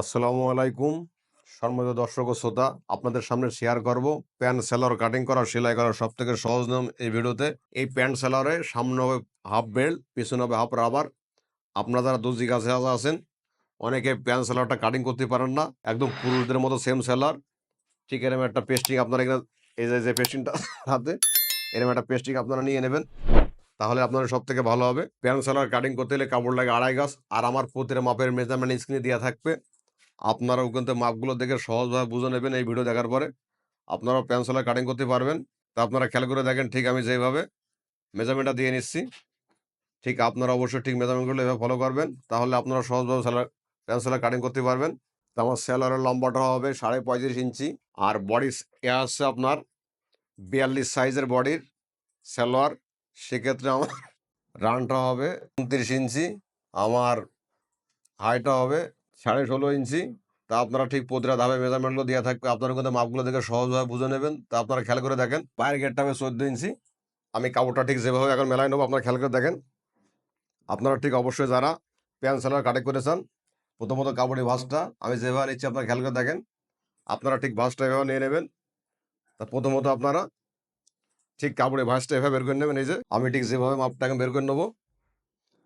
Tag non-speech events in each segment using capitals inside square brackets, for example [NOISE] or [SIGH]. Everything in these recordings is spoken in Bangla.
আসসালামু আলাইকুম। সম্মানিত দর্শক ও শ্রোতা, আপনাদের সামনে শেয়ার করব প্যান্ট সেলার কাটিং করা, সেলাই করা সব থেকে সহজ নিয়ম এই ভিডিওতে। এই প্যান্ট সেলারে সামনে হবে হাফ বেল্ট পিছনে হবে হাফ রাবার আপনারা যারা দর্জি কাছে আছেন, অনেকে প্যান্ট সেলারটা কাটিং করতে পারেন না। একদম পুরুষদের মতো সেম সেলার ঠিক এরকম একটা পেস্টিং আপনারা এখানে, এই যে যে পেস্টিংটা হাতে, এরকম একটা পেস্টিং আপনারা নিয়ে নেবেন। তাহলে আপনাদের সব থেকে ভালো হবে। প্যান্ট সেলার কাটিং করতে গেলে কাপড় লাগে আড়াই গাছ, আর আমার প্রতিটা মাপের মেজারমেন্ট স্ক্রিনে দেওয়া থাকবে। আপনারা ওখান থেকে মাপগুলো দেখে সহজভাবে বুঝে নেবেন এই ভিডিও দেখার পরে। আপনারাও পেন্সিলে কাটিং করতে পারবেন। তা আপনারা খেয়াল করে দেখেন ঠিক আমি যেভাবে মেজারমেন্টটা দিয়ে নিচ্ছি। ঠিক আপনারা অবশ্যই ঠিক মেজারমেন্টগুলো এভাবে ফলো করবেন। তাহলে আপনারা সহজভাবে সেলার পেন্সিলে কাটিং করতে পারবেন। তো আমার সেলারের লম্বাটা হবে সাড়ে পঁয়ত্রিশ ইঞ্চি। আর বডি এ হচ্ছে আপনার বিয়াল্লিশ সাইজের বডির সেলোয়ার সেক্ষেত্রে আমার [LAUGHS] রানটা হবে উনত্রিশ ইঞ্চি। আমার হাইটটা হবে সাড়ে ষোলো ইঞ্চি। তা আপনারা ঠিক প্রতিটা ধাপে মেজারমেন্টগুলো দেওয়া থাকবে। আপনারা কিন্তু মাপগুলো দেখে সহজভাবে বুঝে নেবেন। তা আপনারা খেয়াল করে দেখেন। পায়ের গেটটা হবে চোদ্দ ইঞ্চি। আমি কাপড়টা ঠিক যেভাবে এখন মেলায় নেব, আপনারা খেয়াল করে দেখেন। আপনারা ঠিক অবশ্যই যারা প্যান্ট সেলার কাটেক্ট করেছেন, প্রথমত কাপড়ের ভাঁজটা, আমি যেভাবে নিচ্ছি আপনারা খেয়াল করে দেখেন। আপনারা ঠিক ভাঁজটা এভাবে নিয়ে নেবেন। তা প্রথমত আপনারা ঠিক কাপড়ের ভাঁজটা এভাবে বের করে নেবেন, এই যে। আমি ঠিক যেভাবে মাপটাকে বের করে নেব।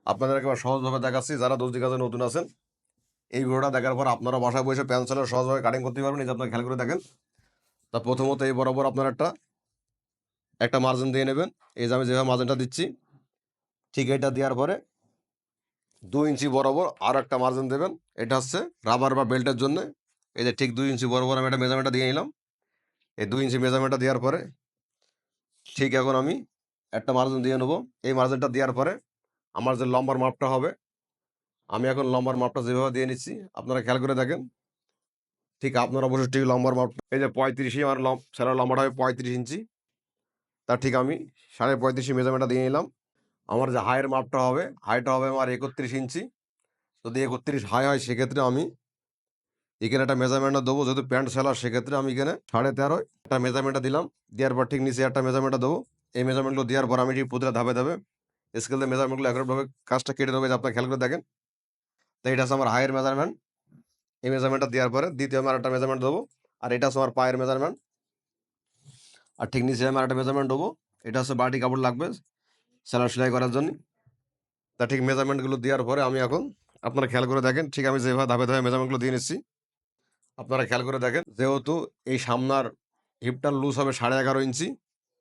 আপনাদের একেবারে সহজভাবে দেখাচ্ছি, যারা দর্জি কাজে নতুন আছেন। এই ভিডিওটা দেখার পর আপনারা বাসায় বসে পেন্সিলের সহজভাবে কাটিং করতে পারবেন। এই যে আপনারা খেয়াল করে দেখেন, তা প্রথমত এই বরাবর আপনার একটা একটা মার্জিন দিয়ে নেবেন। এই যে আমি যেভাবে মার্জিনটা দিচ্ছি, ঠিক এটা দেওয়ার পরে দু ইঞ্চি বরাবর আর একটা মার্জিন দেবেন। এটা হচ্ছে রাবার বা বেল্টের জন্য। এই যে ঠিক দুই ইঞ্চি বরাবর আমি একটা মেজারমেন্টটা দিয়ে নিলাম। এই দুই ইঞ্চি মেজারমেন্টটা দেওয়ার পরে ঠিক এখন আমি একটা মার্জিন দিয়ে নেব। এই মার্জিনটা দেওয়ার পরে আমার যে লম্বার মাপটা হবে আমি এখন লম্বার মাপটা যেভাবে দিয়ে নিচ্ছি, আপনারা খেয়াল করে দেখেন। ঠিক আপনারা অবশ্যই ঠিক লম্বার মাপ, এই যে পঁয়ত্রিশই আমার লম সেরা লম্বাটা হবে পঁয়ত্রিশ ইঞ্চি। তা ঠিক আমি সাড়ে পঁয়ত্রিশে মেজারমেন্টটা দিয়ে নিলাম। আমার যে হাইয়ের মাপটা হবে, হাইটা হবে আমার একত্রিশ ইঞ্চি। যদি একত্রিশ হাই হয়, সেক্ষেত্রে আমি এখানে একটা মেজারমেন্টটা দেবো। যেহেতু প্যান্ট সেলার, সেক্ষেত্রে আমি এখানে সাড়ে তেরোয় একটা মেজারমেন্টটা দিলাম। দেওয়ার পর ঠিক নিচে একটা মেজারমেন্টটা দেবো। এই মেজারমেন্টগুলো দেওয়ার পর আমি ঠিক প্রতিটা ধাপে ধাপে স্কেল দিয়ে মেজারমেন্টগুলো একভাবে কাজটা কেটে নেবে যে আপনার খেয়াল করে দেখেন। তো এটা হচ্ছে আমার হাইয়ের মেজারমেন্ট এই মেজারমেন্টটা দেওয়ার পরে দ্বিতীয় আমি আরেকটা মেজারমেন্ট দেবো, আর এটা হচ্ছে আমার পায়ের মেজারমেন্ট আর ঠিক নিচে আমি আরেকটা মেজারমেন্ট দেবো, এটা হচ্ছে বাটি কাপড় লাগবে সেলাই সেলাই করার জন্য। তা ঠিক মেজারমেন্টগুলো দেওয়ার পরে আমি এখন আপনারা খেয়াল করে দেখেন, ঠিক আমি যেভাবে ধাপে ধাপে মেজারমেন্টগুলো দিয়ে নিচ্ছি। আপনারা খেয়াল করে দেখেন, যেহেতু এই সামনার হিপটার লুজ হবে সাড়ে এগারো ইঞ্চি,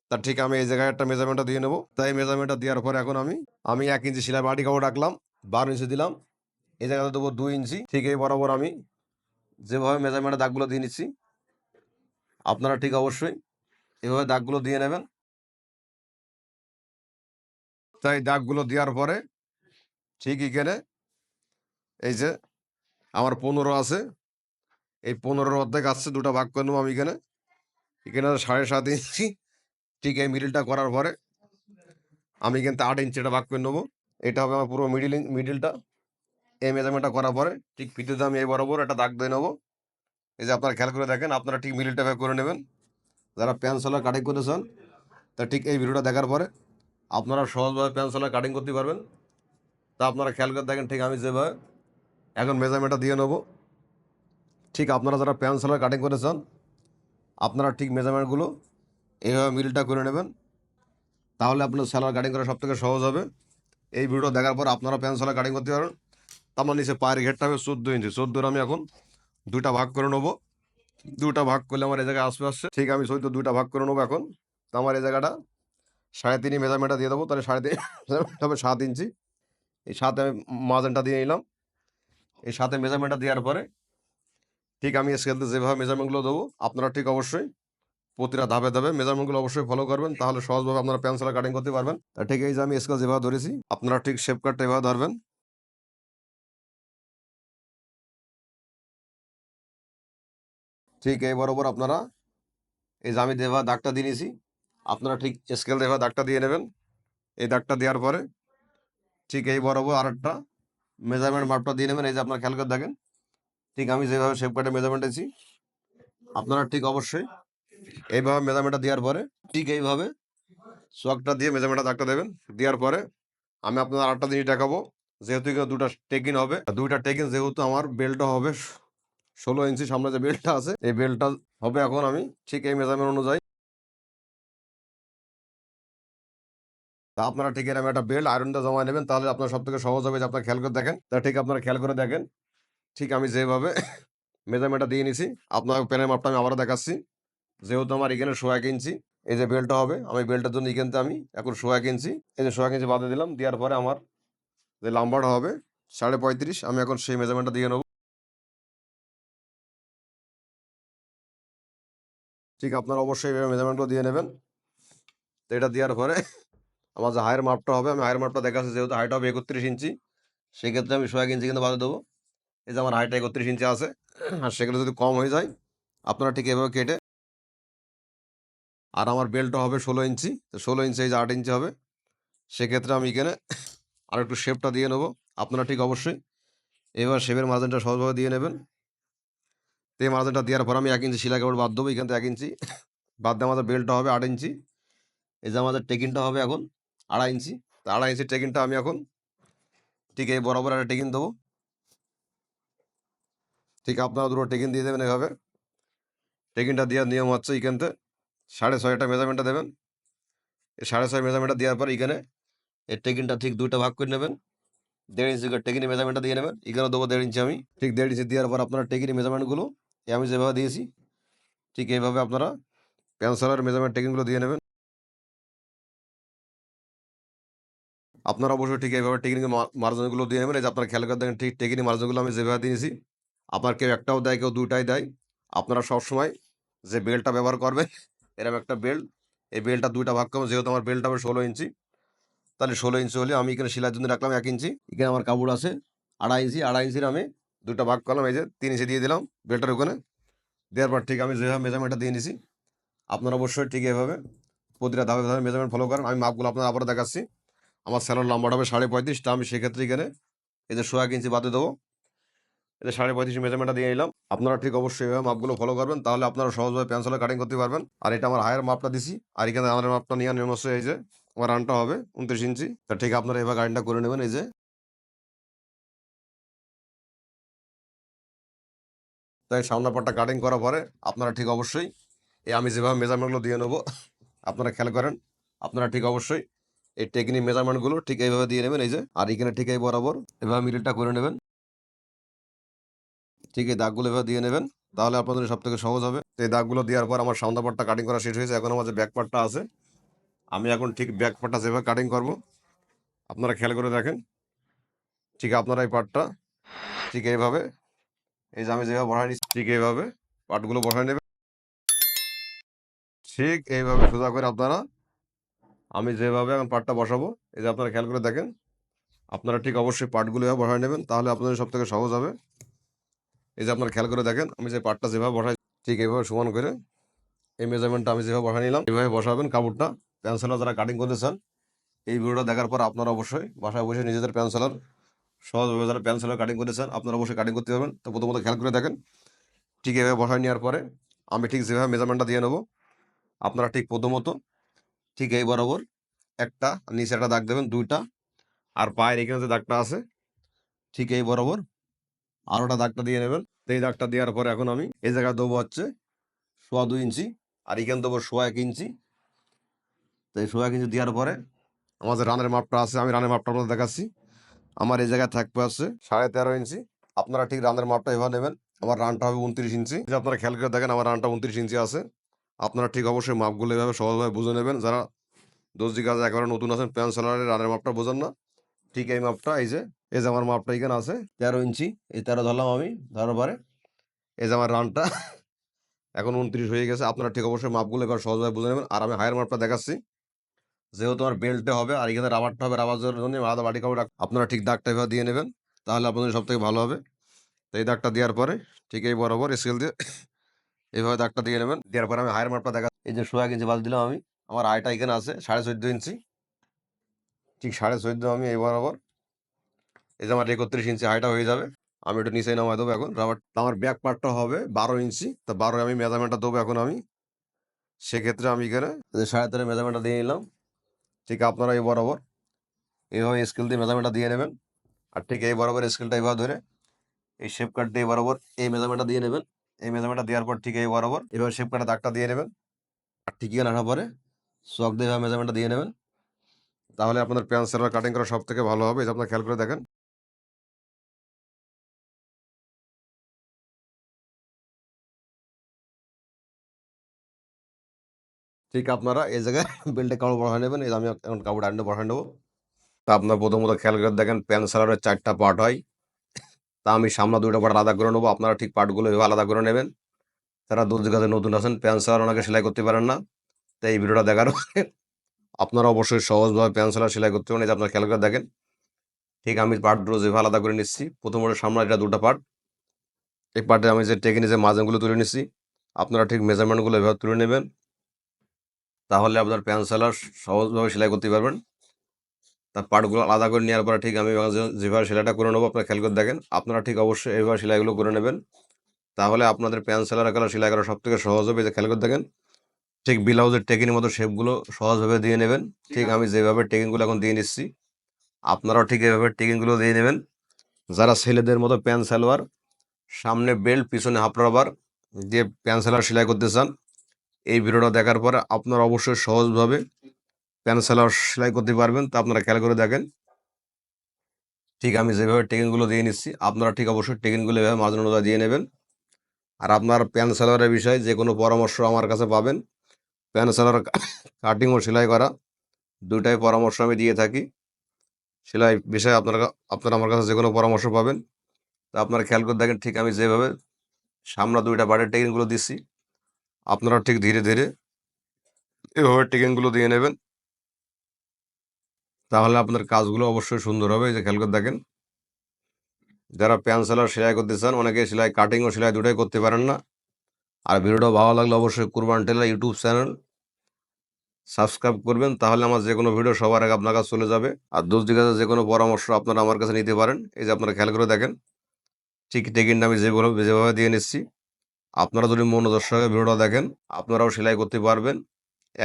তা ঠিক আমি এই জায়গায় একটা মেজারমেন্টটা দিয়ে নেব। তাই মেজারমেন্টটা দেওয়ার পরে এখন আমি আমি এক ইঞ্চি সেলাই বাটি কাপড় রাখলাম, বারো ইঞ্চি দিলাম এই জায়গাতে দেবো দুই ইঞ্চি। ঠিক এই বরাবর আমি যেভাবে মেজারমেন্টের দাগগুলো দিয়ে নিচ্ছি, আপনারা ঠিক অবশ্যই এভাবে দাগগুলো দিয়ে নেবেন। তাই দাগগুলো দেওয়ার পরে ঠিক এখানে এই যে আমার পনেরো আছে, এই পনেরোর অর্ধেক আসছে দুটো ভাগ করে নেব আমি এখানে। এখানে সাড়ে সাত ইঞ্চি, ঠিক এই মিডিলটা করার পরে আমি কিন্তু আট ইঞ্চিটা ভাগ করে নেব। এটা হবে আমার পুরো মিডিল মিডিলটা এই মেজারমেন্টটা করার পরে ঠিক ফিতেতে আমি এই বরাবর একটা দাগ দিয়ে নেব। এই যে আপনারা খেয়াল করে দেখেন, আপনারা ঠিক মিডিলটা ভাগ করে নেবেন। যারা পেন্সিলার কাটিং করেছেন তা ঠিক এই ভিডিওটা দেখার পরে আপনারা সহজভাবে পেন্সিলার কাটিং করতে পারবেন। তা আপনারা খেয়াল করে দেখেন, ঠিক আমি যেভাবে এখন মেজারমেন্টটা দিয়ে নেব। ঠিক আপনারা যারা পেন্সিলার কাটিং করেছেন আপনারা ঠিক মেজারমেন্টগুলো এইভাবে মিলটা করে নেবেন। তাহলে আপনার স্যালার কাটিং করা সব থেকে সহজ হবে। এই ভিডিও দেখার পর আপনারা পেন্সিলার কাটিং করতে পারবেন। তার নিচে পায়ের ঘেরটা হবে চোদ্দ ইঞ্চি, চোদ্দোর আমি এখন দুইটা ভাগ করে নেব। দুটা ভাগ করলে আমার এই জায়গায় আসবে, আসছে। ঠিক আমি চোদ্দ দুইটা ভাগ করে নেব এখন। তো আমার এই জায়গাটা সাড়ে তিনই মেজারমেন্টটা দিয়ে দেবো, তাহলে সাড়ে তিন [LAUGHS] তবে সাত ইঞ্চি। এই সাথে আমি মাজানটা দিয়ে নিলাম। এই সাথে মেজারমেন্টটা দেওয়ার পরে ঠিক আমি স্কেলতে যেভাবে মেজারমেন্টগুলো দেবো, আপনারা ঠিক অবশ্যই প্রতিটা ধাপে ধাপে মেজারমেন্টগুলো অবশ্যই ফলো করবেন, তাহলে সহজভাবে আপনারা পেন্সিলার কাটিং করতে পারবেন। তা ঠিক এই যে আমি স্কেল যেভাবে ধরেছি, আপনারা ঠিক শেপ কাটটা এভাবে ধরবেন। ঠিক এই বরাবর আপনারা এই যে আমি যেভাবে দাগটা দিয়ে নিয়েছি আপনারা ঠিক স্কেল যেভাবে দাগটা দিয়ে নেবেন। এই দাগটা দেওয়ার পরে ঠিক এই বরাবর আরেকটা মেজারমেন্ট মাপটা দিয়ে নেবেন। এই যে আপনারা খেয়াল করে দেখেন, ঠিক আমি যেভাবে শেপ কাটে মেজারমেন্ট আছি আপনারা ঠিক অবশ্যই এইভাবে মেজারমেন্টটা দেওয়ার পরে ঠিক এইভাবে সোয়াকটা দিয়ে মেজারমেন্টটা দাগটা দেবেন। দেওয়ার পরে আমি আপনার আরেকটা জিনিস দেখাবো। যেহেতু দুটা টেকিন হবে, দুইটা টেকিন যেহেতু আমার বেল্টটা হবে ষোলো ইঞ্চি সামনে যে বেল্টটা আছে, এই বেল্টটা হবে এখন আমি ঠিক এই মেজারমেন্ট অনুযায়ী। তা আপনারা ঠিক এরকম একটা বেল্ট আয়রনটা জমা নেবেন, তাহলে আপনার সব থেকে সহজ হবে যে আপনার খেয়াল করে দেখেন। তা ঠিক আপনারা খেয়াল করে দেখেন। ঠিক আমি যেভাবে মেজারমেন্টটা দিয়ে নিছি, আপনার প্যানের মাপটা আমি আবারও দেখাচ্ছি। যেহেতু আমার এখানে সোয়া এক ইঞ্চি, এই যে বেল্টটা হবে, আমি বেল্টের জন্য এখানতে আমি এখন সোয়া এক ইঞ্চি, এই যে সোয়া এক ইঞ্চি বাদে দিলাম, দেওয়ার পরে আমার যে লাম্বারটা হবে সাড়ে পঁয়ত্রিশ, আমি এখন সেই মেজারমেন্টটা দিয়ে নেব। ঠিক আপনারা অবশ্যই এইভাবে মেজারমেন্টও দিয়ে নেবেন। তো এটা দেওয়ার পরে আমার যে হায়ের মাপটা হবে, আমি হায়ের মাপটা দেখাচ্ছি যেহেতু হাইট হবে একত্রিশ ইঞ্চি, সেক্ষেত্রে আমি সোয়া ইঞ্চি কিন্তু বাদে দেবো। এই যে আমার হাইটটা একত্রিশ ইঞ্চি আছে, আর সেগুলো যদি কম হয়ে যায়, আপনারা ঠিক এভাবে কেটে আর আমার বেল্টটা হবে ষোলো ইঞ্চি, তো ষোলো ইঞ্চি এই যে আট ইঞ্চি হবে, সেক্ষেত্রে আমি এখানে আর একটু শেপটা দিয়ে নেব। আপনারা ঠিক অবশ্যই এবার শেপের মার্জিনটা সহজভাবে দিয়ে নেবেন। তো এই দেওয়ার পর আমি এক ইঞ্চি সিলাই কাপড় বাদ দেবো, এখান থেকে এক ইঞ্চি। বাদ দিয়ে আমাদের বেল্টটা হবে আট ইঞ্চি। এই যে আমাদের টেকিনটা হবে এখন আড়াই ইঞ্চি। তো আড়াই ইঞ্চি টেকিনটা আমি এখন ঠিক এই বরাবর একটা টেকিন দেবো। ঠিক আপনারা দুটো টেকিন দিয়ে দেবেন এভাবে। টেকিনটা দেওয়ার নিয়ম হচ্ছে এখানতে সাড়ে ছয়টা মেজারমেন্টটা দেবেন। এই সাড়ে ছয় মেজারমেন্টটা দেওয়ার পর এখানে এই টেকিনটা ঠিক দুইটা ভাগ করে নেবেন। দেড় ইঞ্চি টেকিনি মেজারমেন্টটা দিয়ে নেবেন। এখানে দেবো দেড় ইঞ্চি আমি। ঠিক দেড় ইঞ্চি দেওয়ার পর আপনারা টেকিনি মেজারমেন্টগুলো আমি যেভাবে দিয়েছি, ঠিক এইভাবে আপনারা পেন্সিলের মেজারমেন্ট টেকিনগুলো দিয়ে নেবেন। আপনারা অবশ্যই ঠিক এইভাবে টেকনিক মার্জিনগুলো দিয়ে নেবেন। এই যে আপনারা খেয়াল করে দেখেন, ঠিক টেকনিক মার্জিনগুলো আমি যেভাবে দিয়েছি, আপনার কেউ একটাও দেয়, কেউ দুটাই দেয়। আপনারা সবসময় যে বেল্টটা ব্যবহার করবেন, এরকম একটা বেল্ট এই বেল্টটা দুইটা ভাগ করবেন। যেহেতু আমার বেল্ট হবে ষোলো ইঞ্চি, তাহলে ষোলো ইঞ্চি হলে আমি এখানে সেলাইয়ের জন্য রাখলাম এক ইঞ্চি। এখানে আমার কাপড় আছে আড়াই ইঞ্চি, আড়াই ইঞ্চির আমি দুটো ভাগ করলাম, এই যে তিন ইঞ্চি দিয়ে দিলাম বেল্টের ওখানে। দেওয়ার পর ঠিক আমি যেভাবে মেজারমেন্টটা দিয়ে নিছি, আপনারা অবশ্যই ঠিক এভাবে প্রতিটা ধাপে ধাপে মেজারমেন্ট ফলো করেন। আমি মাপগুলো আপনার আবার দেখাচ্ছি। আমার স্যালোর লম্বাটা হবে সাড়ে পঁয়ত্রিশটা আমি সেক্ষেত্রে এখানে এই যে সোয়া ইঞ্চি বাদে দেবো। এই যে সাড়ে পঁয়ত্রিশ মেজারমেন্টটা দিয়ে নিলাম। আপনারা ঠিক অবশ্যই এভাবে মাপগুলো ফলো করবেন, তাহলে আপনারা সহজভাবে পেন্সিলে কাটিং করতে পারবেন। আর এটা আমার হায়ার মাপটা দিছি। আর এখানে আমার মাপটা নিয়ে হচ্ছে এই যে, আমার রানটা হবে উনত্রিশ ইঞ্চি। তা ঠিক আপনারা এভাবে গাড়িটা করে নেবেন, এই যে তাই সামনের পাটটা কাটিং করার পরে আপনারা ঠিক অবশ্যই এই আমি যেভাবে মেজারমেন্টগুলো দিয়ে নেব, আপনারা খেয়াল করেন, আপনারা ঠিক অবশ্যই এই টেকনিক মেজারমেন্টগুলো ঠিক এইভাবে দিয়ে নেবেন, এই যে, আর এখানে ঠিক এই বরাবর এভাবে মিডিলটা করে নেবেন। ঠিক এই দাগগুলো এভাবে দিয়ে নেবেন, তাহলে আপনাদের সব থেকে সহজ হবে। এই দাগগুলো দেওয়ার পর আমার সামনে পাটটা কাটিং করা শেষ হয়েছে, এখন আমার যে ব্যাক পার্টটা আছে, আমি এখন ঠিক ব্যাক পার্টটা যেভাবে কাটিং করব, আপনারা খেয়াল করে দেখেন, ঠিক আপনারা এই পার্টটা ঠিক এইভাবে এই যে আমি যেভাবে বসাই নিচ্ছি ঠিক এইভাবে পার্টগুলো বসাই নেবেন ঠিক এইভাবে সোজা করে আপনারা, আমি যেভাবে এখন পার্টটা বসাবো, এই যে আপনারা খেয়াল করে দেখেন, আপনারা ঠিক অবশ্যই পার্টগুলো এভাবে বসাই নেবেন, তাহলে আপনাদের সব থেকে সহজ হবে। এই যে আপনারা খেয়াল করে দেখেন, আমি যে পার্টটা যেভাবে বসাই, ঠিক এইভাবে সমান করে এই মেজারমেন্টটা আমি যেভাবে বসাই নিলাম, এইভাবে বসাবেন কাপড়টা। পেন্সিলার যারা কাটিং করতে চান, এই ভিডিওটা দেখার পর আপনারা অবশ্যই বাসায় বসে নিজেদের পেন্সিলার সহজভাবে যারা পেন্সিলার কাটিং করেছেন, আপনারা অবশ্যই কাটিং করতে পারবেন। তো প্রথমত খেয়াল করে দেখেন, ঠিক এভাবে বসায় নেওয়ার পরে আমি ঠিক যেভাবে মেজারমেন্টটা দিয়ে নেব, আপনারা ঠিক প্রথমত ঠিক এই বরাবর একটা নিচে একটা দাগ দেবেন, দুইটা, আর পায়ের এখানে যে দাগটা আছে, ঠিক এই বরাবর আরোটা দাগটা দিয়ে নেবেন। এই দাগটা দেওয়ার পরে এখন আমি এই জায়গায় দেবো হচ্ছে সোয়া দুই ইঞ্চি, আর এখানে দেবো সোয়া এক ইঞ্চি। তো এই সোয়া এক ইঞ্চি দেওয়ার পরে আমার যে রানের মাপটা আছে, আমি রানের মাপটা আপনাদের দেখাচ্ছি। আমার এই জায়গায় থাকবে আছে। সাড়ে তেরো ইঞ্চি। আপনারা ঠিক রানের মাপটা এভাবে নেবেন। আমার রানটা হবে উনত্রিশ ইঞ্চি। আপনারা খেয়াল করে দেখেন, আমার রানটা উনত্রিশ ইঞ্চি আছে। আপনারা ঠিক অবশ্যই মাপগুলো এভাবে সহজভাবে বুঝে নেবেন। যারা দর্জি কাজ একেবারে নতুন আছেন, প্যান সেলারের রানের মাপটা বোঝেন না। ঠিক এই মাপটা, এই যে এই যে আমার মাপটা এখানে আছে, তেরো ইঞ্চি। এই তেরো ধরলাম আমি, ধরার পরে এই যে আমার রানটা, এখন উনত্রিশ হয়ে গেছে। আপনারা ঠিক অবশ্যই মাপগুলো এবার সহজভাবে বুঝে নেবেন। আর আমি হায়ার মাপটা দেখাচ্ছি। যেহেতু আমার বেল্টে হবে আর এখানে রাবারটা হবে রাবার জন্য আলাদা বাড়ি কাপড় আপনারা ঠিক দাগটা এভাবে দিয়ে নেবেন, তাহলে আপনাদের সব থেকে ভালো হবে। তো এই দাগটা দেওয়ার পরে, ঠিক এই বরাবর স্কেল দিয়ে [LAUGHS] এইভাবে দাগটা দিয়ে নেবেন। দেওয়ার পরে আমি হায়ার মাপটা দেখা এই যে সোয়া ইঞ্চি বাদ দিলাম আমি, আমার আয়টা এখানে আছে সাড়ে চোদ্দ ইঞ্চি ঠিক সাড়ে চোদ্দ আমি এই বরাবর। এই যে আমার একত্রিশ ইঞ্চি হাইটা হয়ে যাবে, আমি একটু নিচে নামাই দেবো এখন রাবার আমার ব্যাক পার্টটা হবে বারো ইঞ্চি তা বারো আমি মেজারমেন্টটা দেবো এখন আমি। সেক্ষেত্রে আমি এখানে সাড়ে তেরো মেজারমেন্টটা দিয়ে নিলাম। ঠিক আপনারা এই বরাবর। এইভাবে স্কেল দিয়ে মেজারমেন্টটা দিয়ে নেবেন। আর ঠিক এই বরাবর স্কেলটা এইভাবে ধরে এই শেপ কাট দিয়ে বরাবর এই মেজারমেন্টটা দিয়ে নেবেন। এই মেজারমেন্টটা দেওয়ার পর ঠিক এই বরাবর এবার শেপ কাটা দাগটা দিয়ে নেবেন। আর ঠিকই আনার পরে চক দিয়ে এভাবে মেজারমেন্টটা দিয়ে নেবেন। তাহলে আপনাদের প্যান্ট সেলার কাটিং করা সব থেকে ভালো হবে। এটা আপনার খেয়াল করে দেখেন। ঠিক আপনারা এই জায়গায় বেল্টে কাপড় বড়ায় নেবেন। এই আমি এখন কাপড় আন্ডে বড়ায় নেব। তা আপনার প্রথমত খেয়াল করে দেখেন, প্যান্ট সেলারের চারটা পার্ট হয়। তা আমি সামনে দুটো পার্ট আলাদা করে নেব। আপনারা ঠিক পার্টগুলো এভাবে আলাদা করে নেবেন। তারা দর্জির কাছে নতুন আছেন, প্যান্ট সেলার ওনাকে সেলাই করতে পারেন না। তাই এই ভিডিওটা দেখার আপনারা অবশ্যই সহজভাবে প্যান্ট সেলার সেলাই করতে পারেন। যে আপনার খেয়াল করে দেখেন, ঠিক আমি পার্টগুলো যেভাবে আলাদা করে নিচ্ছি, প্রথমত সামনে এটা দুটো পার্ট এই পার্টে আমি যে টেকে যে মাঝেগুলো তুলে নিচ্ছি, আপনারা ঠিক মেজারমেন্টগুলো এভাবে তুলে নেবেন। তাহলে আপনার প্যান্ট সেলার সহজভাবে সেলাই করতে পারবেন। তার পার্টগুলো আলাদা করে নেওয়ার পরে ঠিক আমি যেভাবে সেলাইটা করে নেব, আপনারা খেয়াল করে দেখেন, আপনারা ঠিক অবশ্যই এইভাবে সেলাইগুলো করে নেবেন। তাহলে আপনাদের প্যান্ট সেলার কালার সেলাই করা সব থেকে সহজ হবে খেয়াল করে দেখেন, ঠিক ব্লাউজের টেকিনের মতো শেপগুলো সহজভাবে দিয়ে নেবেন। ঠিক আমি যেভাবে টেকিংগুলো এখন দিয়ে নিচ্ছি, আপনারাও ঠিক এইভাবে টেকিংগুলো দিয়ে নেবেন। যারা ছেলেদের মতো প্যান্ট সালোয়ার সামনে বেল্ট পিছনে হাফ রাবার দিয়ে প্যান্ট সেলার সেলাই করতে চান এই ভিডিওটা দেখার পরে আপনারা অবশ্যই সহজভাবে প্যান্ট সেলার সেলাই করতে পারবেন। তা আপনারা খেয়াল করে দেখেন। ঠিক আমি যেভাবে টেকিংগুলো দিয়ে নিচ্ছি, আপনারা ঠিক অবশ্যই টেকিংগুলো এভাবে মাঝে অনুযায়ী দিয়ে নেবেন। আর আপনার প্যান্ট সেলারের বিষয়ে যে কোনো পরামর্শ আমার কাছে পাবেন। প্যান্ট সেলার কাটিং ও সেলাই করা দুটাই পরামর্শ আমি দিয়ে থাকি। সেলাই বিষয়ে আপনারা আপনারা আমার কাছে যে কোনো পরামর্শ পাবেন। তা আপনারা খেয়াল করে দেখেন, ঠিক আমি যেভাবে সামনে দুইটা বাড়ির টেকিংগুলো দিচ্ছি। আপনারা ঠিক ধীরে ধীরে এভাবে টিকিংগুলো দিয়ে নেবেন। তাহলে আপনার কাজগুলো অবশ্যই সুন্দর হবে। এই যে খেয়াল করে দেখেন, যারা প্যান্ট সেলার সেলাই করতে চান, অনেকে সেলাই কাটিং ও সেলাই দুটাই করতে পারেন না। আর ভিডিওটা ভালো লাগলে অবশ্যই Kurban Tailor YouTube channel subscribe করবেন। তাহলে আমার যে কোনো ভিডিও সবার আগে আপনার কাছে চলে যাবে। আর দোষ দিকে যে কোনো পরামর্শ আপনারা আমার কাছে নিতে পারেন। এই যে আপনারা খেয়াল করে দেখেন, ঠিক টেকিনটা আমি যেগুলো যেভাবে দিয়ে নিচ্ছি। আপনারা যদি মনোযোগ সহকারে ভিডিওটা দেখেন, আপনারাও সেলাই করতে পারবেন।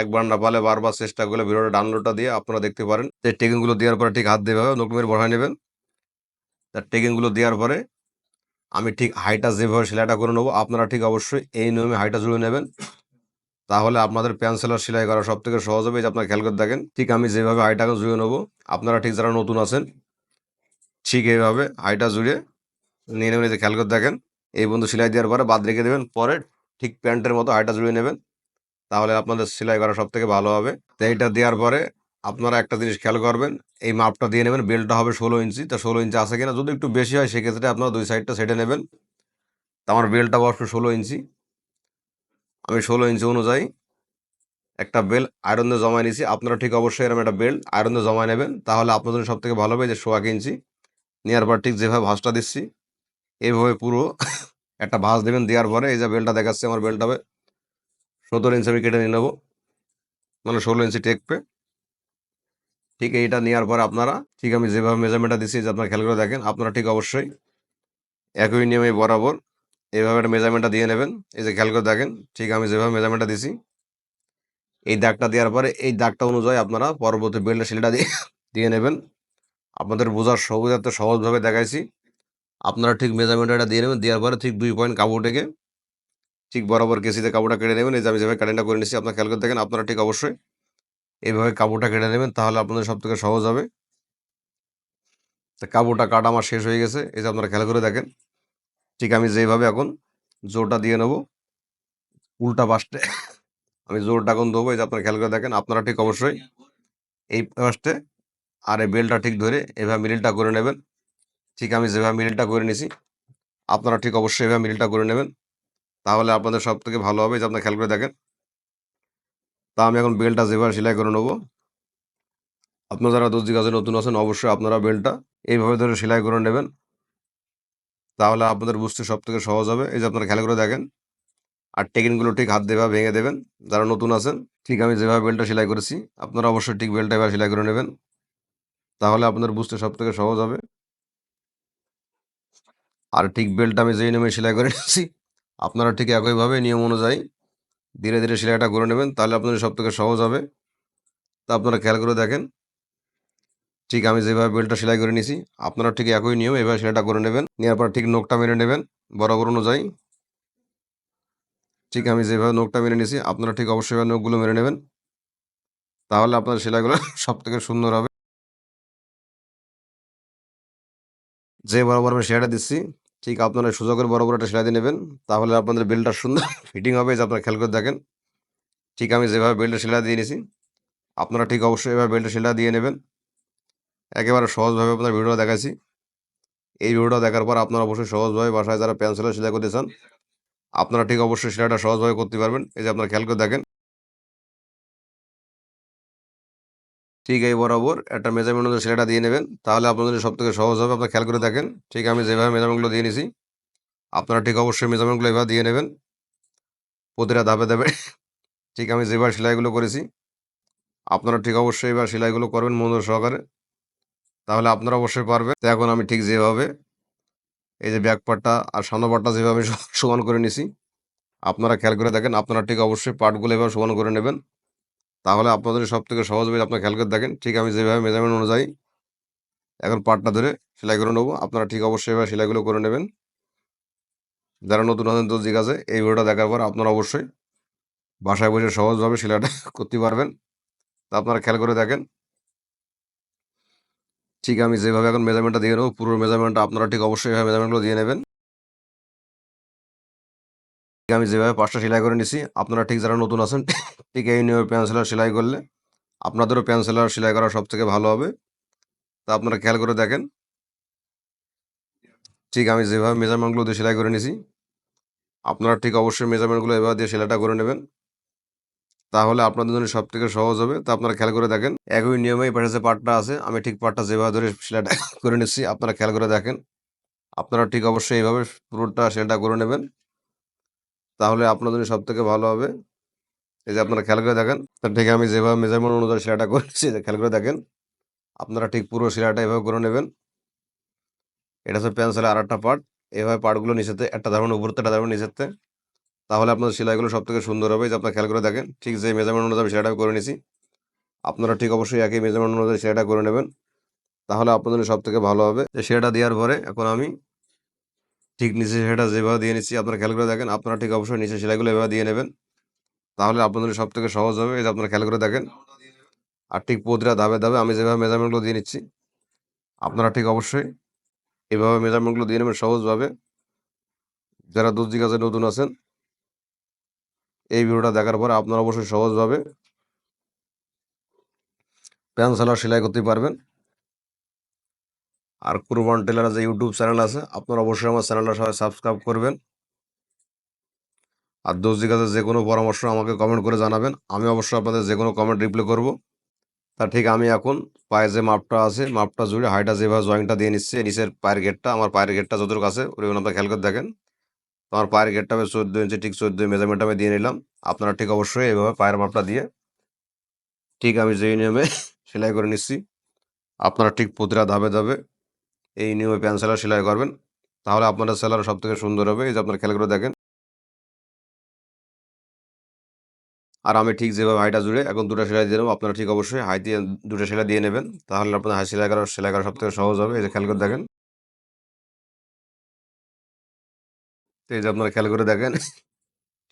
একবার না পালে বারবার চেষ্টা করলে ভিডিওটা ডাউনলোডটা দিয়ে আপনারা দেখতে পারেন। যে টেকিংগুলো দেওয়ার পরে ঠিক হাত দিয়ে নকুমের বড়ায় নেবেন। তার টেকিংগুলো দেওয়ার পরে আমি ঠিক হাইটা যেভাবে সেলাইটা করে নেব, আপনারা ঠিক অবশ্যই এই নিয়মে হাইটা জুড়ে নেবেন। তাহলে আপনাদের প্যান্ট সেলার সেলাই করা সব থেকে সহজ হবে যে আপনারা খেয়াল করে দেখেন, ঠিক আমি যেভাবে হাইটাকে জুড়ে নেব, আপনারা ঠিক যারা নতুন আছেন, ঠিক এইভাবে হাইটা জুড়ে নিয়ে নেবেন যে খেয়াল করে দেখেন। এই বন্ধু সেলাই দেওয়ার পরে বাদ রেখে দেবেন। পরে ঠিক প্যান্টের মতো হাইটা জুড়ে নেবেন। তাহলে আপনাদের সেলাই করা সব থেকে ভালো হবে। তো এইটা দেওয়ার পরে আপনারা একটা জিনিস খেয়াল করবেন, এই মাপটা দিয়ে নেবেন। বেল্টটা হবে ষোলো ইঞ্চি। তা ষোলো ইঞ্চি আছে কিনা? যদি একটু বেশি হয়, সেক্ষেত্রে আপনারা দুই সাইডটা সেটে নেবেন। তো আমার বেল্টটা বসবে ষোলো ইঞ্চি। আমি ষোলো ইঞ্চি অনুযায়ী একটা বেল আয়রন দিয়ে জমায় নিয়েছি আপনারা ঠিক অবশ্যই এরকম একটা বেল্ট আয়রন দিয়ে জমায় নেবেন। তাহলে আপনাদের সব থেকে ভালো হবে যে সোয়াক ইঞ্চি। নেওয়ার পর ঠিক যেভাবে ভাঁজটা দিচ্ছি এইভাবে পুরো একটা ভাঁজ দেবেন, দেওয়ার পরে এই যে বেলটা দেখাচ্ছে, আমার বেল্ট হবে। সতেরো ইঞ্চি আমি কেটে নিয়ে নেব। মানে ষোলো ইঞ্চি টেকবে ঠিক এইটা নেওয়ার পরে আপনারা, ঠিক আমি যেভাবে মেজারমেন্টটা দিচ্ছি যে আপনারা খেয়াল করে দেখেন, আপনারা ঠিক অবশ্যই একই নিয়মে বরাবর এইভাবে একটা মেজারমেন্টটা দিয়ে নেবেন। এই যে খেয়াল করে দেখেন, ঠিক আমি যেভাবে মেজারমেন্টটা দিছি, এই দাগটা দেওয়ার পরে এই দাগটা অনুযায়ী আপনারা পরবর্তী বেল্টের শিলটা দিয়ে দিয়ে নেবেন। আপনাদের বোঝার সুবিধার্থে সহজভাবে দেখাইছি। আপনারা ঠিক মেজারমেন্টটা দিয়ে নেবেন, দেওয়ার পরে ঠিক দুই পয়েন্ট কাপড় থেকে ঠিক বরাবর কেসিতে কাপড়টা কেটে নেবেন। এই যে আমি যেভাবে কাটিংটা করে নিচ্ছি আপনারা খেয়াল করে দেখেন, আপনারা ঠিক অবশ্যই এইভাবে কাপড়টা কেটে নেবেন, তাহলে আপনাদের সব থেকে সহজ হবে। তা কাপড়টা কাটা আমার শেষ হয়ে গেছে, এই যে আপনারা খেয়াল করে দেখেন। ঠিক আমি যেভাবে এখন জোরটা দিয়ে নেব, উল্টা পাশে আমি জোরটা এখন দেবো এই যে আপনারা খেয়াল করে দেখেন, আপনারা ঠিক অবশ্যই এই পাশে আর এই বেলটা ঠিক ধরে এভাবে মিডিলটা করে নেবেন। ঠিক আমি যেভাবে মিডিলটা করে নিছি, আপনারা ঠিক অবশ্যই এভাবে মিডিলটা করে নেবেন। তাহলে আপনাদের সব থেকে ভালো হবে যে আপনারা খেয়াল করে দেখেন। তা আমি এখন বেলটা যেভাবে সেলাই করে নেব, আপনারা যারা দর্জি কাজে নতুন আছেন অবশ্যই আপনারা বেলটা এইভাবে ধরে সেলাই করে নেবেন। তাহলে আপনাদের বুঝতে সব থেকে সহজ হবে। এই যে আপনারা খেয়াল করে দেখেন, আর টেকিনগুলো ঠিক হাত দিয়ে ভেঙে দেবেন। যারা নতুন আছেন, ঠিক আমি যেভাবে বেলটা সেলাই করেছি, আপনারা অবশ্যই ঠিক বেলটা এবার সেলাই করে নেবেন। তাহলে আপনাদের বুঝতে সব থেকে সহজ হবে। আর ঠিক বেল্ট আমি যেই নিয়মে সেলাই করে নিচ্ছি আপনারা ঠিক একইভাবে নিয়ম অনুযায়ী ধীরে ধীরে সেলাইটা করে নেবেন, তাহলে আপনাদের সব থেকে সহজ হবে। তা আপনারা খেয়াল করে দেখেন। ঠিক আমি যেভাবে বেল্টটা সেলাই করে নিয়েছি, আপনারা ঠিক একই নিয়ম এভাবে সেলাইটা করে নেবেন, নেওয়ার পর ঠিক নোকটা মেরে নেবেন বরাবর অনুযায়ী। ঠিক আমি যেভাবে নোকটা মেরে নিয়েছি, আপনারা ঠিক অবশ্যই নোকগুলো মেরে নেবেন, তাহলে আপনার সেলাইগুলো [LAUGHS] সব থেকে সুন্দর হবে। যে বরাবর আমি সেলাইটা দিচ্ছি, ঠিক আপনারা সোজা করে বরাবর একটা সেলাই দিয়ে নেবেন, তাহলে আপনাদের বেল্টটা সুন্দর ফিটিং হবে যে আপনারা খেয়াল করে দেখেন। ঠিক আমি যেভাবে বেল্টটা সেলাই দিয়ে নিছি, আপনারা ঠিক অবশ্যই এভাবে বেল্টটা সেলাই দিয়ে নেবেন। একেবারে সহজভাবে আপনার ভিডিওটা দেখাচ্ছি। এই ভিডিওটা দেখার পর আপনারা অবশ্যই সহজভাবে বাসায় যারা পেন্সিলের সেলাই করতে চান, আপনারা ঠিক অবশ্যই সেলাইটা সহজভাবে করতে পারবেন। এই যে আপনারা খেয়াল করে দেখেন। ঠিক এই বরাবর একটা মেজারমেন্ট অনুযায়ী সেলাইটা দিয়ে নেবেন। তাহলে আপনাদের সব থেকে সহজ হবে, আপনারা খেয়াল করে দেখেন। ঠিক আমি যেভাবে মেজারমেন্টগুলো দিয়ে নিছি, আপনারা ঠিক অবশ্যই মেজারমেন্টগুলো এভাবে দিয়ে নেবেন। প্রতিটা ধাপে ধাপে ঠিক আমি যেভাবে সেলাইগুলো করেছি, আপনারা ঠিক অবশ্যই এবার সেলাইগুলো করবেন মনোযোগ সহকারে। তাহলে আপনারা অবশ্যই পারবেন। তো এখন আমি ঠিক যেভাবে এই যে ব্যাক পার্টটা আর সামনে পার্টটা যেভাবে আমি সমান করে নিছি, আপনারা খেয়াল করে দেখেন, আপনারা ঠিক অবশ্যই পার্টগুলো এভাবে সমান করে নেবেন। তাহলে আপনাদের সব থেকে সহজ হবে আপনারা খেয়াল করে দেখেন। ঠিক আমি যেভাবে মেজারমেন্ট অনুযায়ী এখন পার্টটা ধরে সেলাই করে নেব। আপনারা ঠিক অবশ্যই এভাবে সেলাইগুলো করে নেবেন। যারা নতুন আছেন তো আছে, এই ভিডিওটা দেখার পর আপনারা অবশ্যই বাসায় বসে সহজভাবে সেলাইটা [LAUGHS] করতে পারবেন। তা আপনারা খেয়াল করে দেখেন। ঠিক আমি যেভাবে এখন মেজারমেন্টটা দিয়ে নেব, পুরো মেজারমেন্টটা আপনারা ঠিক অবশ্যই এভাবে মেজারমেন্টগুলো দিয়ে নেবেন। আমি যেভাবে পাঁচটা সেলাই করে নিছি, আপনারা ঠিক যারা নতুন আছেন, ঠিক এই নিয়মে পেন্সিলার সেলাই করলে আপনাদেরও পেন্সিলার সেলাই করা সব থেকে ভালো হবে। তা আপনারা খেয়াল করে দেখেন। ঠিক আমি যেভাবে মেজারমেন্টগুলো দিয়ে সেলাই করে নিছি, আপনারা ঠিক অবশ্যই মেজারমেন্টগুলো এভাবে দিয়ে সেলাইটা করে নেবেন। তাহলে আপনাদের জন্য সব থেকে সহজ হবে। তা আপনারা খেয়াল করে দেখেন, একই নিয়মে এই পাশে যে পার্টটা আছে, আমি ঠিক পার্টটা যেভাবে ধরে সেলাইটা [LAUGHS] করে নিচ্ছি, আপনারা খেয়াল করে দেখেন। আপনারা ঠিক অবশ্যই এইভাবে পুরোটা সেলাইটা করে নেবেন। তাহলে আপনাদের জন্য সব থেকে ভালো হবে। এই যে আপনারা খেয়াল করে দেখেন তার ঠিক আমি যেভাবে মেজারমেন্ট অনুযায়ী সেলাইটা করেছি খেয়াল করে দেখেন, আপনারা ঠিক পুরো সেলাইটা এভাবে করে নেবেন। এটা হচ্ছে পেন্সিলের আর একটা পার্ট এভাবে পার্টগুলো নিচেতে, একটা ধরুন উপরতে একটা ধরুন নিচেতে, তাহলে আপনাদের সেলাইগুলো সব থেকে সুন্দর হবে। যে আপনারা খেয়াল করে দেখেন, ঠিক যে মেজারমেন্ট অনুযায়ী সেলাইটা করে নিছি আপনারা ঠিক অবশ্যই একই মেজারমেন্ট অনুযায়ী সেলাইটা করে নেবেন, তাহলে আপনাদের সব থেকে ভালো হবে। যে সেটা দেওয়ার পরে এখন আমি ঠিক নিচে সেটা যেভাবে দিয়ে নিচ্ছি, আপনারা খেয়াল করে দেখেন, আপনারা ঠিক অবশ্যই নিচে সেলাইগুলো এভাবে দিয়ে নেবেন। তাহলে আপনাদের সব থেকে সহজ হবে, এই যে আপনারা খেয়াল করে দেখেন। আর ঠিক প্রতিটা ধাপে ধাপে আমি যেভাবে মেজারমেন্টগুলো দিয়ে নিচ্ছি, আপনারা ঠিক অবশ্যই এভাবে মেজারমেন্টগুলো দিয়ে নেবেন সহজভাবে। যারা দর্জি কাজে নতুন আছেন, এই ভিডিওটা দেখার পরে আপনারা অবশ্যই সহজভাবে প্যান সালোয়ার সেলাই করতে পারবেন। আর কুরবান টেলার যে ইউটিউব চ্যানেল আছে, আপনারা অবশ্যই আমার চ্যানেলটা সবাই সাবস্ক্রাইব করবেন। আর দর্জি কাজের যে কোনো পরামর্শ আমাকে কমেন্ট করে জানাবেন, আমি অবশ্যই আপনাদের যে কোনো কমেন্ট রিপ্লাই করব। তা ঠিক আমি এখন পায়ে যে মাপটা আছে, মাপটা জুড়ে হাইটা যেভাবে জয়েন্টটা দিয়ে নিচ্ছে, নিচের পায়ের গেটটা আমার পায়ের গেটটা যতটুকু আছে ওরকম আপনারা খেয়াল করে দেখেন। তো আমার পায়ের গেটটা আমি চোদ্দ ইঞ্চি, ঠিক চোদ্দ মেজারমেন্ট আমি দিয়ে নিলাম। আপনারা ঠিক অবশ্যই এইভাবে পায়ের মাপটা দিয়ে ঠিক আমি যেই নিয়মে [LAUGHS] সেলাই করে নিচ্ছি। আপনারা ঠিক প্রতিটা ধাপে ধাপে এই নিয়মে প্যান্ট সেলার সেলাই করবেন। তাহলে আপনাদের সেলার সব থেকে সুন্দর হবে। এই যে আপনারা খেয়াল করে দেখেন। আর আমি ঠিক যেভাবে হাইটা জুড়ে এখন দুটো সেলাই দিয়ে নেব। আপনারা ঠিক অবশ্যই হাই দিয়ে দুটো সেলাই দিয়ে নেবেন। তাহলে আপনার হাই সেলাই করা সেলাই করা সব থেকে সহজ হবে। এই যে খেয়াল করে দেখেন। তো এই যে আপনারা খেয়াল করে দেখেন।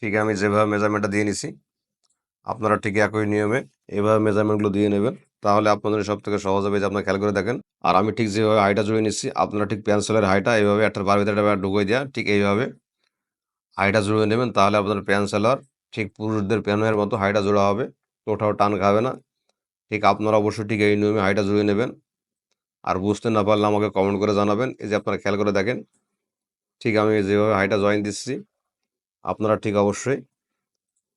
ঠিক আমি যেভাবে মেজারমেন্টটা দিয়ে নিছি, আপনারা ঠিক একই নিয়মে এভাবে মেজারমেন্টগুলো দিয়ে নেবেন। তাহলে আপনাদের সব থেকে সহজ হবে যে আপনারা খেয়াল করে দেখেন। আর আমি ঠিক যেভাবে হাইটা জুড়ে নিচ্ছি, আপনারা ঠিক পেন্সিলের হাইটা এইভাবে একটা বার ভিতরে ঢুকিয়ে দেওয়া ঠিক এইভাবে হাইটা জুড়ে নেবেন, তাহলে আপনাদের পেন্সিলার ঠিক পুরুষদের প্যানের মতো হাইটা জোড়া হবে, কোথাও টান খাবে না। ঠিক আপনারা অবশ্যই ঠিক এই নিয়মে হাইটা জুড়ে নেবেন। আর বুঝতে না পারলে আমাকে কমেন্ট করে জানাবেন, এই যে আপনারা খেয়াল করে দেখেন, ঠিক আমি যেভাবে হাইটা জয়েন দিচ্ছি, আপনারা ঠিক অবশ্যই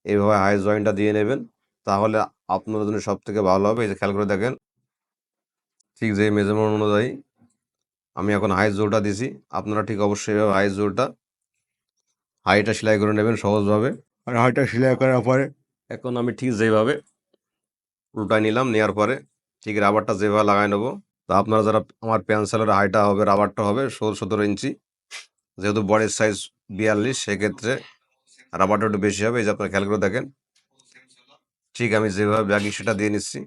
এইভাবে হাই জয়েন্টটা দিয়ে নেবেন, তাহলে আপনাদের জন্য সব থেকে ভালো হবে। এই যে খেয়াল করে দেখেন ঠিক যে মেজারমেন্ট অনুযায়ী আমি এখন হাই জোরটা দিছি। আপনারা ঠিক অবশ্যই হাই জোরটা হাইটা সেলাই করে নেবেন সহজভাবে। আর হাইটা সেলাই করার পরে এখন আমি ঠিক যেভাবে উল্টাই নিলাম নেওয়ার পরে ঠিক রাবারটা যেভাবে লাগাই নেব। তা আপনারা যারা আমার পেন্সিলের হাইটা হবে রাবারটা হবে ষোলো সতেরো ইঞ্চি যেহেতু বডির সাইজ বিয়াল্লিশ সেক্ষেত্রে রাবারটা একটু বেশি হবে। এই যে আপনারা খেয়াল করে দেখেন ঠিক আমি যেভাবে ব্যাগি সেটা দিয়ে নিচ্ছি,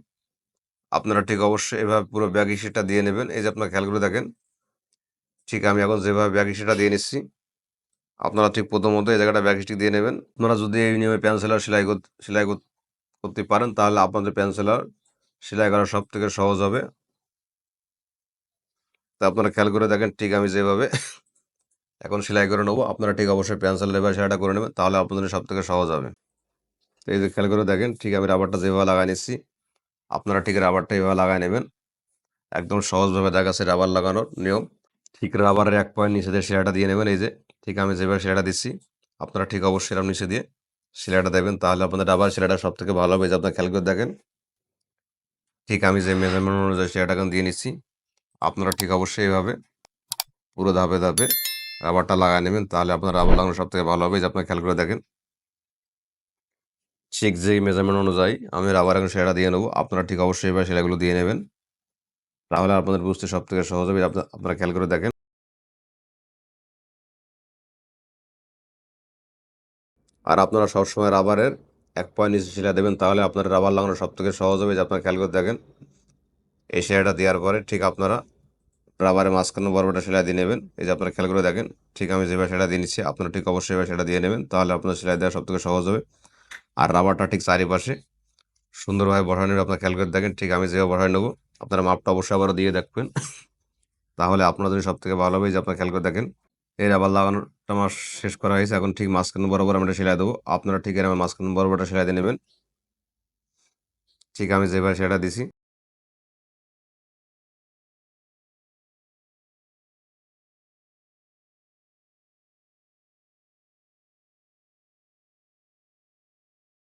আপনারা ঠিক অবশ্যই এভাবে পুরো ব্যাগ ইসিটা দিয়ে নেবেন। এই যে আপনার খেয়াল করে দেখেন, ঠিক আমি এখন যেভাবে ব্যাগ ইসিটা দিয়ে নিচ্ছি, আপনারা ঠিক প্রথমত এই জায়গাটা ব্যাগ স্টিক দিয়ে নেবেন। আপনারা যদি এই নিয়মে সেলাই কর- সেলাই কর- করতে পারেন, তাহলে আপনাদের পেন্সিলার সেলাই করা সব থেকে সহজ হবে। তা আপনারা খেয়াল করে দেখেন, ঠিক আমি যেভাবে এখন সেলাই করে নেব, আপনারা ঠিক অবশ্যই পেন্সিল এভাবে সেলাইটা করে নেবেন, তাহলে আপনাদের সব থেকে সহজ হবে। এই যে খেয়াল করে দেখেন, ঠিক আমি রাবারটা যেভাবে লাগাই নিচ্ছি, আপনারা ঠিক রাবারটা এভাবে লাগাই নেবেন। একদম সহজভাবে দেখাচ্ছে রাবার লাগানোর নিয়ম। ঠিক রাবারের এক পয়েন্ট নিচে দিয়ে সেলাইটা দিয়ে নেবেন, এই যে ঠিক আমি যেভাবে সেলাইটা দিচ্ছি, আপনারা ঠিক অবশ্যই এরকম নিচে দিয়ে সেলাইটা দেবেন, তাহলে আপনাদের রাবার সেলাইটা সব থেকে ভালো হবে। যে আপনারা খেয়াল করে দেখেন, ঠিক আমি যে মেজারমেন্ট অনুযায়ী সেলাইটা এখন দিয়ে নিচ্ছি, আপনারা ঠিক অবশ্যই এইভাবে পুরো ধাপে ধাপে রাবারটা লাগায় নেবেন, তাহলে আপনার রাবার লাগানো সব থেকে ভালো হবে। যে আপনার খেয়াল করে দেখেন ঠিক যে মেজারমেন্ট অনুযায়ী, আমি রাবার এখন সেলাইটা দিয়ে নেব। আপনারা ঠিক অবশ্যই এবার সেলাইগুলো দিয়ে নেবেন। তাহলে আপনাদের বুঝতে সব থেকে সহজ হবে। আপনার খেয়াল করে দেখেন। আর আপনারা সবসময় রাবারের এক পয়েন্ট নিচে সেলাই দেবেন, তাহলে আপনার রাবার লাগানো সব থেকে সহজ হবে। যে আপনারা খেয়াল করে দেখেন, এই সেলাইটা দেওয়ার পরে ঠিক আপনারা রাবারের মাঝখানে বরাবরটা সেলাই দিয়ে নেবেন। এই যে আপনারা খেয়াল করে দেখেন, ঠিক আমি যেভাবে সেটা দিয়ে নিচ্ছি, আপনারা ঠিক অবশ্যই সেটা দিয়ে নেবেন, তাহলে আপনার সেলাই দেওয়া সব থেকে সহজ হবে। আর রাবারটা ঠিক চারিপাশে। সুন্দরভাবে বসানো নেবে আপনার খেয়াল করে দেখেন, ঠিক আমি যেভাবে বসায় নেব। আপনারা মাপটা অবশ্যই আবারও দিয়ে দেখবেন। তাহলে আপনার জন্য সব থেকে ভালো হবে যে আপনার খেয়াল করে দেখেন। এই রাবার লাগানোটা আমার শেষ করা হয়েছে, এখন ঠিক মাঝখানে বরাবর আমি এটা সেলাই দেবো। আপনারা ঠিক এর আমার মাঝখান বরাবরটা সেলাই দিয়ে নেবেন। ঠিক আমি যেভাবে সেটা দিছি।